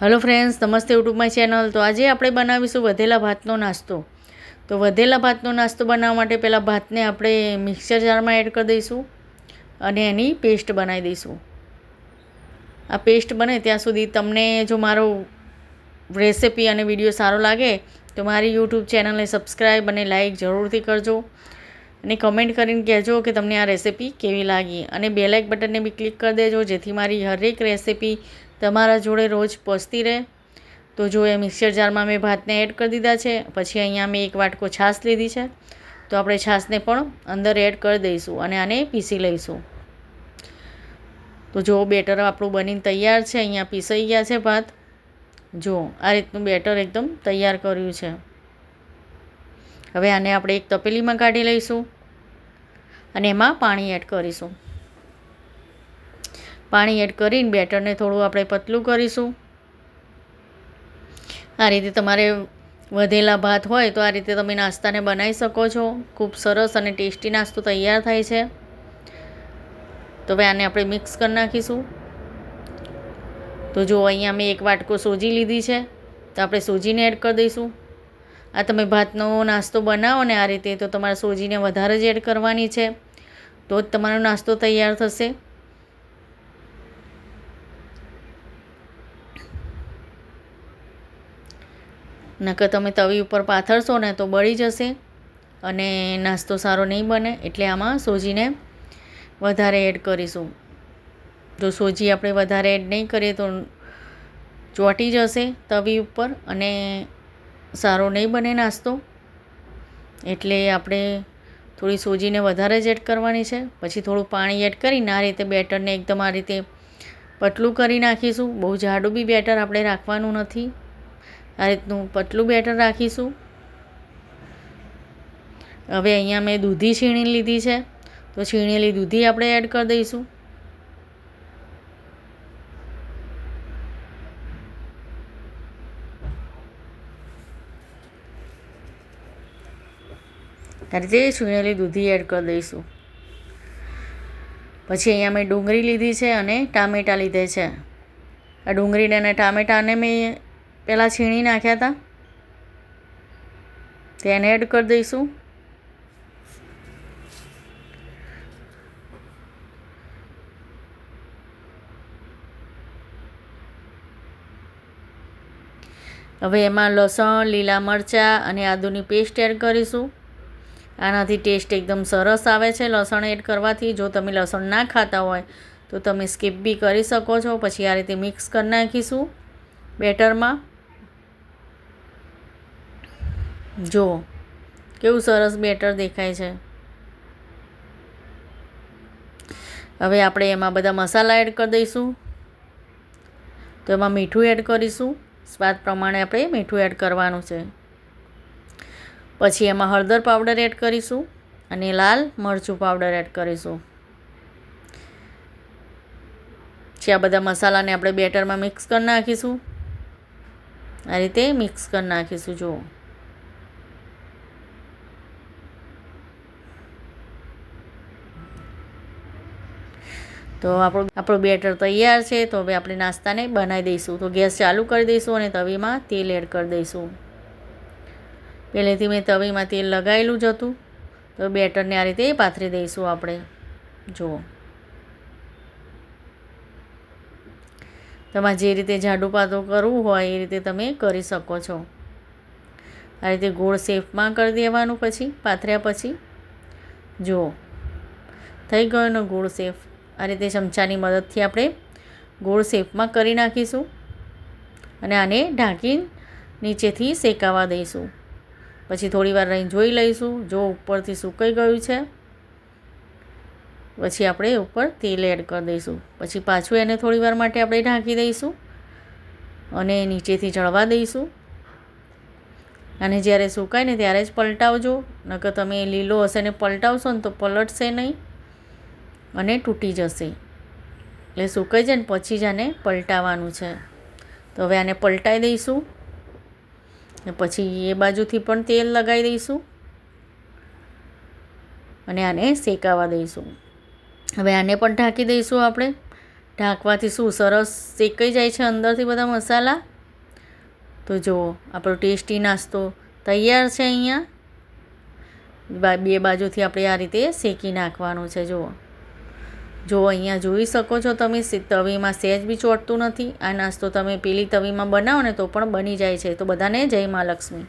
Hello friends નમસ્તે YouTube my channel તો આજે આપણે બનાવીશું વધેલા ભાતનો નાસ્તો. તો વધેલા ભાતનો નાસ્તો બનાવવા માટે પહેલાં ભાતને આપણે મિક્સર જારમાં એડ કરી દઈશું અને એની પેસ્ટ બનાવી દઈશું. આ પેસ્ટ બને ત્યાં સુધી તમને જો મારો રેસિપી અને વીડિયો સારો લાગે, તો મારી યુટ્યુબ ચેનલને સબસ્ક્રાઈબ અને લાઇક જરૂરથી કરજો. અને કમેન્ટ કરીને કહેજો કે તમને આ રેસિપી કેવી લાગી. અને બે લાઇક બટનને બી ક્લિક કરી દેજો, જેથી મારી હરેક રેસિપી તમારા જોડે રોજ પહોંચતી રહે? તો જો એ મિક્સર જારમાં મેં ભાતને એડ કરી દીધા છે, પછી અહીંયા મેં એક વાટકો છાશ લીધી છે. તો આપણે છાશને પણ અંદર એડ કરી દઈશું અને આને પીસી લઈશું. તો જો બેટર આપણું બનીને તૈયાર છે, અહીંયા પીસાઈ ગયા છે ભાત. જો, આ રીતનું બેટર એકદમ તૈયાર કર્યું છે. હવે આને આપણે એક તપેલીમાં કાઢી લઈશું અને એમાં પાણી એડ કરીશું. પાણી એડ કરીને બેટરને થોડું આપણે પતલું કરીશું. આ રીતે તમારે વધેલા ભાત હોય તો આ રીતે તમે નાસ્તાને બનાવી શકો છો. ખૂબ સરસ અને ટેસ્ટી નાસ્તો તૈયાર થાય છે. તો હવે આને આપણે મિક્સ કરી નાખીશું. તો જો અહીંયા મેં એક વાટકો સોજી લીધી છે, તો આપણે સોજીને એડ કરી દઈશું. આ તમે ભાતનો નાસ્તો બનાવો ને આ રીતે તો તમારે સોજીને વધારે જ એડ કરવાની છે. તો જ તમારો નાસ્તો તૈયાર થશે. નકર તમે તવી ઉપર પાથરશો ને તો બળી જશે અને નાસ્તો સારો નહીં બને એટલે આમાં સોજીને વધારે એડ કરીશું. જો સોજી આપણે વધારે એડ નહીં કરીએ તો ચોંટી જશે તવી ઉપર અને સારો નહીં બને નાસ્તો. એટલે આપણે થોડી સોજીને વધારે જ એડ કરવાની છે. પછી થોડું પાણી એડ કરીને આ રીતે બેટરને એકદમ આ રીતે પતલું કરી નાખીશું. બહુ જાડું બી બેટર આપણે રાખવાનું નથી. આ રીતનું પતલું બેટર રાખીશું. હવે અહીંયા મેં દૂધી છીણી લીધી છે, તો છીણેલી દૂધી આપણે એડ કરી દઈશું. આ રીતે છીણેલી દૂધી એડ કરી દઈશું. પછી અહીંયા મેં ડુંગળી લીધી છે અને ટામેટાં લીધે છે. આ ડુંગળીને અને ટામેટાને મેં પહેલાં છીણી નાખ્યા હતા તેને એડ કરી દઈશું. હવે એમાં લસણ, લીલા મરચાં અને આદુની પેસ્ટ એડ કરીશું. આનાથી ટેસ્ટ એકદમ સરસ આવે છે. લસણ એડ કરવાથી જો તમે લસણ ના ખાતા હોય, તો તમે સ્કીપ બી કરી શકો છો. પછી આ રીતે મિક્સ કરી નાખીશું બેટરમાં. જો, કેવું સરસ બેટર દેખાય છે. હવે આપણે એમાં બધા મસાલા એડ કરી દઈશું. તો એમાં મીઠું એડ કરીશું. સ્વાદ પ્રમાણે આપણે મીઠું એડ કરવાનું છે. પછી એમાં હળદર પાવડર એડ કરીશું અને લાલ મરચું પાવડર એડ કરીશું. પછી આ બધા મસાલાને આપણે બેટરમાં મિક્સ કરી નાખીશું. આ રીતે મિક્સ કરી નાખીશું, જુઓ. તો આપણું આપણું બેટર તૈયાર છે, તો હવે આપણે નાસ્તાને બનાવી દઈશું. તો ગેસ ચાલુ કરી દઈશું અને તવીમાં તેલ એડ કરી દઈશું. પહેલેથી મેં તવીમાં તેલ લગાવેલું જ હતું. તો બેટરને આ રીતે પાથરી દઈશું આપણે. જુઓ. તમારે જે રીતે જાડું પાતળું કરવું હોય એ રીતે તમે કરી શકો છો. આ રીતે ગોળ શેપમાં કરી દેવાનું પછી, પાથર્યા પછી. જુઓ. થઈ ગયો એનો ગોળ શેપ. આ રીતે ચમચાની મદદથી આપણે ગોળ શેપમાં કરી નાખીશું અને આને ઢાંકી નીચેથી શેકાવા દઈશું. પછી થોડીવાર રહીને જોઈ લઈશું, જો ઉપરથી સુકાઈ ગયું છે. પછી આપણે ઉપર તેલ એડ કરી દઈશું. પછી પાછું એને થોડીવાર માટે આપણે ઢાંકી દઈશું અને નીચેથી ચડવા દઈશું. અને જ્યારે સુકાય ને ત્યારે જ પલટાવજો. નકર તમે લીલો હશે ને પલટાવશો ને તો પલટશે નહીં. અને તૂટી જશે. એટલે સુકાઈ જાય ને પછી જ આને પલટાવવાનું છે. તો હવે આને પલટાવી દઈશું. ને પછી એ બાજુથી પણ તેલ લગાવી દઈશું. અને આને શેકાવા દઈશું. હવે આને પણ ઢાંકી દઈશું આપણે. ઢાંકવાથી શું સરસ શેકાઈ જાય છે અંદરથી બધા મસાલા? તો જુઓ, આપણો ટેસ્ટી નાસ્તો તૈયાર છે અહીંયા. બે બાજુથી આપણે આ રીતે શેકી નાખવાનું છે, જુઓ. જો અહીંયા જોઈ શકો છો તમે તવીમાં સહેજ બી ચોંટતું નથી, આ નાસ્તો તમે પેલી તવીમાં બનાવો ને તો પણ બની જાય છે. તો બધાને જય મા લક્ષ્મી.